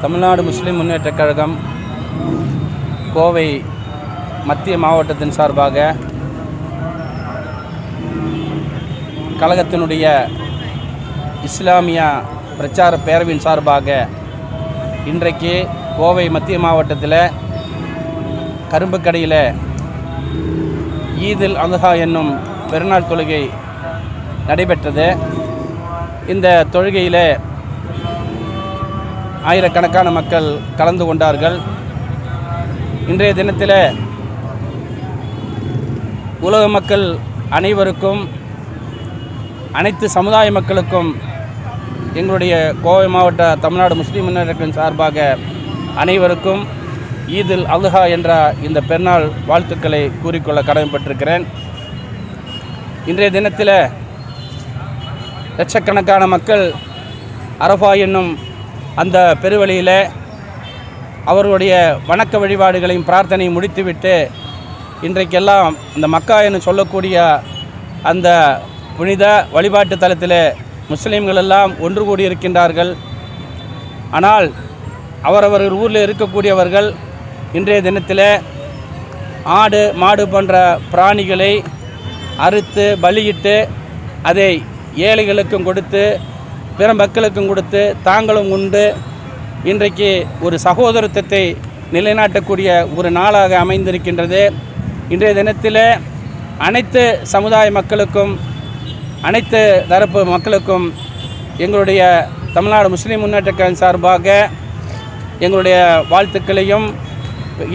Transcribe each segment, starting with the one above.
தமிழ்நாடு முஸ்லீம் முன்னேற்றக் கழகம் கோவை மத்திய மாவட்டத்தின் சார்பாக கழகத்தினுடைய இஸ்லாமிய பிரச்சார பேரவின் சார்பாக இன்றைக்கு கோவை மத்திய மாவட்டத்தில் கரும்புக்கடையில் ஈதில் அந்தஹா என்னும் பெருநாள் தொழுகை நடைபெற்றது. இந்த தொழுகையில் ஆயிரக்கணக்கான மக்கள் கலந்து கொண்டார்கள். இன்றைய தினத்தில் உலக மக்கள் அனைவருக்கும் அனைத்து சமுதாய மக்களுக்கும் எங்களுடைய கோவை மாவட்ட தமிழ்நாடு முஸ்லீம் முன்னேற்றத்தின் சார்பாக அனைவருக்கும் ஈதில் அல்ஹா என்ற இந்த பெருநாள் வாழ்த்துக்களை கூறிக்கொள்ள கடமைப்பட்டிருக்கிறேன். இன்றைய தினத்தில் லட்சக்கணக்கான மக்கள் அரஃபா என்னும் அந்த பெருவழியில் அவர்களுடைய வணக்க வழிபாடுகளையும் பிரார்த்தனையும் முடித்துவிட்டு இன்றைக்கெல்லாம் இந்த மக்கா என்று சொல்லக்கூடிய அந்த புனித வழிபாட்டு தலத்தில் முஸ்லீம்கள் எல்லாம் ஒன்று கூடியிருக்கின்றார்கள் ஆனால் அவரவர்கள் ஊரில் இருக்கக்கூடியவர்கள் இன்றைய தினத்தில் ஆடு மாடு போன்ற பிராணிகளை அறுத்து பலியிட்டு அதை ஏழைகளுக்கும் கொடுத்து பிற மக்களுக்கும் கொடுத்து தாங்களும் உண்டு. இன்றைக்கு ஒரு சகோதரத்துவத்தை நிலைநாட்டக்கூடிய ஒரு நாளாக அமைந்திருக்கின்றது. இன்றைய தினத்தில் அனைத்து சமுதாய மக்களுக்கும் அனைத்து தரப்பு மக்களுக்கும் எங்களுடைய தமிழ்நாடு முஸ்லீம் முன்னேற்ற கழகம் சார்பாக எங்களுடைய வாழ்த்துக்களையும்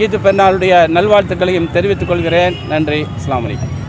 ஈது பெருநாளுடைய நல்வாழ்த்துக்களையும் தெரிவித்துக் கொள்கிறேன். நன்றி. அஸ்ஸலாமு வலைக்கம்